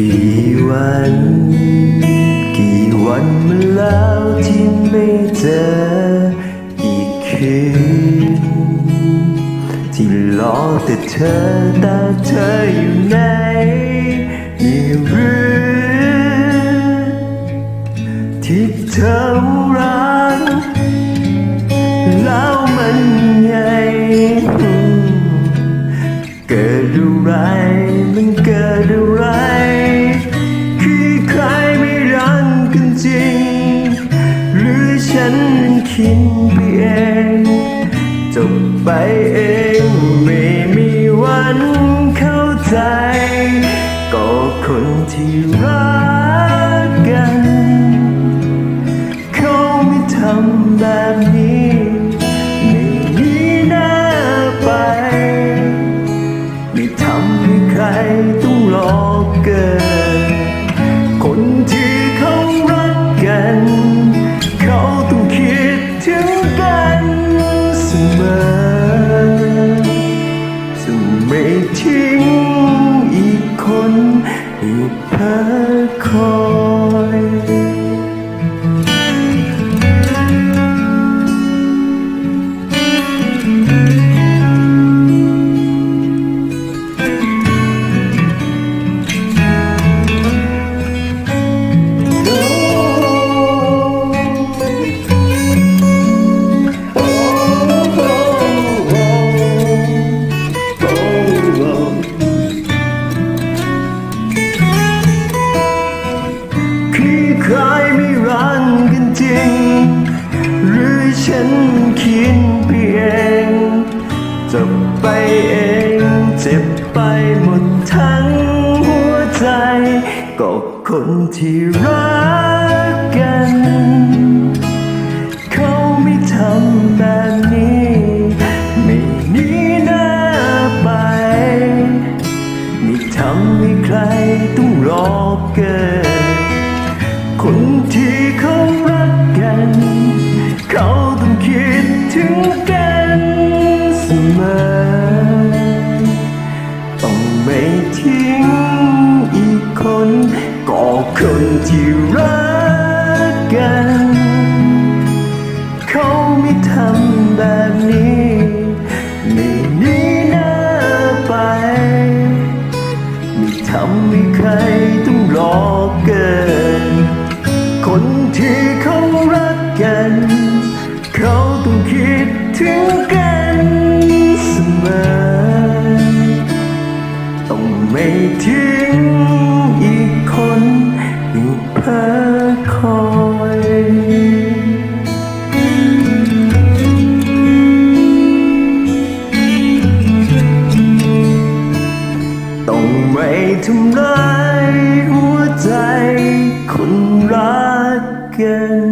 กี่วัน กี่วันมาแล้วที่ไม่เจออีกคืนที่รอแต่เธอแต่เธออยู่ไหน ฉันคิดไปเองจบไปเองไม่มีวันเข้าใจ ก็คนที่รักกัน เขาไม่ทำแบบนี้ไม่มีหน้าไป ไม่ทำให้ใครต้องรอเกิน คนที่ ทิ้งอีกคนให้เพ้อ ฉันคิดไปเองจะไปเองเจ็บไปหมดทั้งหัวใจก็คนที่รักกัน เขาไม่ทำแบบนี้ ไม่นี้หน้าไป ไม่ทำให้ใครต้องรอเกินคนที่ รักกัน เขาไม่ทำแบบนี้ำ